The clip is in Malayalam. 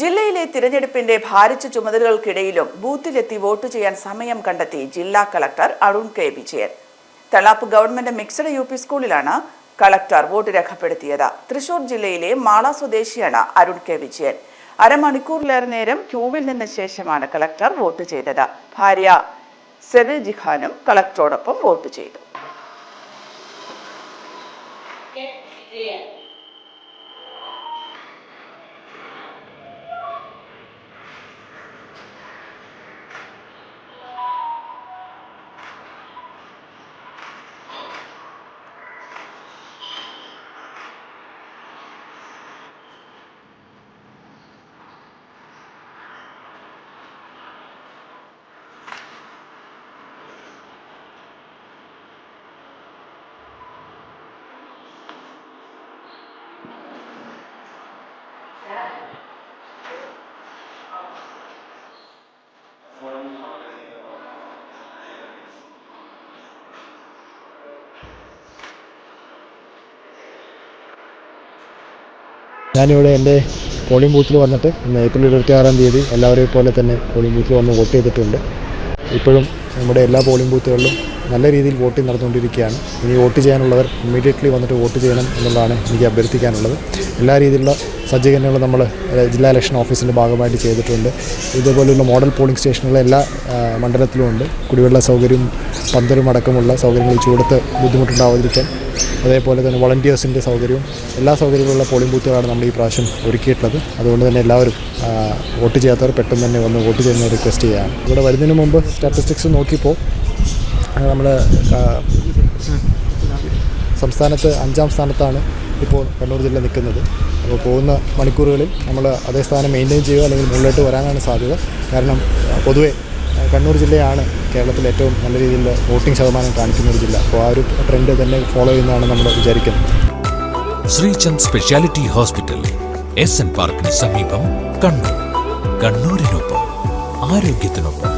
ജില്ലയിലെ തിരഞ്ഞെടുപ്പിന്റെ ഭാരിച്ച ചുമതലകൾക്കിടയിലും ബൂത്തിലെത്തി വോട്ട് ചെയ്യാൻ സമയം കണ്ടെത്തി ജില്ലാ collector Arun K Vijayan. Thalap government mixed U P സ്കൂളിലാണ് കളക്ടർ വോട്ട് രേഖപ്പെടുത്തിയത്. തൃശൂർ ജില്ലയിലെ മാള സ്വദേശിയാണ് അരുൺ കെ വിജയൻ. അരമണിക്കൂറിലേറെ നേരം ക്യൂവിൽ നിന്ന ശേഷമാണ് കളക്ടർ വോട്ട് ചെയ്തത്. ഭാര്യ സെറിൽ ജിഹാനും കളക്ടറോടൊപ്പം വോട്ട് ചെയ്തു. ഞാനിവിടെ എന്റെ പോളിംഗ് ബൂത്തിൽ വന്നിട്ട് ഏപ്രിൽ ഇരുപത്തിയാറാം തീയതി എല്ലാവരെയും പോലെ തന്നെ പോളിംഗ് ബൂത്തിൽ വന്ന് വോട്ട് ചെയ്തിട്ടുണ്ട്. ഇപ്പോഴും നമ്മുടെ എല്ലാ പോളിംഗ് ബൂത്തുകളിലും നല്ല രീതിയിൽ വോട്ടിംഗ് നടന്നുകൊണ്ടിരിക്കുകയാണ്. ഇനി വോട്ട് ചെയ്യാനുള്ളവർ ഇമ്മീഡിയറ്റ്ലി വന്നിട്ട് വോട്ട് ചെയ്യണം എന്നുള്ളതാണ് എനിക്ക് അഭ്യർത്ഥിക്കാനുള്ളത്. എല്ലാ രീതിയിലുള്ള സജ്ജീകരണങ്ങളും നമ്മൾ ജില്ലാ ഇലക്ഷൻ ഓഫീസിന്റെ ഭാഗമായിട്ട് ചെയ്തിട്ടുണ്ട്. ഇതുപോലുള്ള മോഡൽ പോളിംഗ് സ്റ്റേഷനുകൾ എല്ലാ മണ്ഡലത്തിലുമുണ്ട് കുടിവെള്ള സൗകര്യവും പന്തലും അടക്കമുള്ള സൗകര്യങ്ങൾ ചൂടത്ത് ബുദ്ധിമുട്ടുണ്ടാവാതിരിക്കാൻ. അതേപോലെ തന്നെ വളണ്ടിയേഴ്സിന്റെ സൗകര്യവും എല്ലാ സൗകര്യങ്ങളുള്ള പോളിംഗ് ബൂത്തുകളാണ് നമ്മൾ ഈ പ്രാവശ്യം ഒരുക്കിയിട്ടുള്ളത്. അതുകൊണ്ട് തന്നെ എല്ലാവരും വോട്ട് ചെയ്യാത്തവർ പെട്ടെന്ന് തന്നെ വന്ന് വോട്ട് ചെയ്യുന്ന റിക്വസ്റ്റ് ചെയ്യാം ഇവിടെ വരുന്നതിന് മുമ്പ് സ്റ്റാറ്റിസ്റ്റിക്സ് നോക്കിയപ്പോൾ നമ്മൾ സംസ്ഥാനത്ത് അഞ്ചാം സ്ഥാനത്താണ് ഇപ്പോൾ കണ്ണൂർ ജില്ല നിൽക്കുന്നത്. അപ്പോൾ പോകുന്ന മണിക്കൂറുകളിൽ നമ്മൾ അതേ സ്ഥാനം മെയിന്റെയിൻ ചെയ്യുക അല്ലെങ്കിൽ മുകളിലോട്ട് വരാനാണ് സാധ്യത. കാരണം പൊതുവേ കണ്ണൂർ ജില്ലയാണ് കേരളത്തിൽ ഏറ്റവും നല്ല രീതിയിൽ വോട്ടിംഗ് ശതമാനം കാണിക്കുന്ന ഒരു ജില്ല. അപ്പോൾ ആ ഒരു ട്രെൻഡ് തന്നെ ഫോളോ ചെയ്യുന്നതാണ് നമ്മൾ വിചാരിക്കുന്നത്. Sreechand specialty hospital S N പാർക്കിന് സമീപം കണ്ണൂർ. കണ്ണൂരിനൊപ്പം ആരോഗ്യത്തിനൊപ്പം.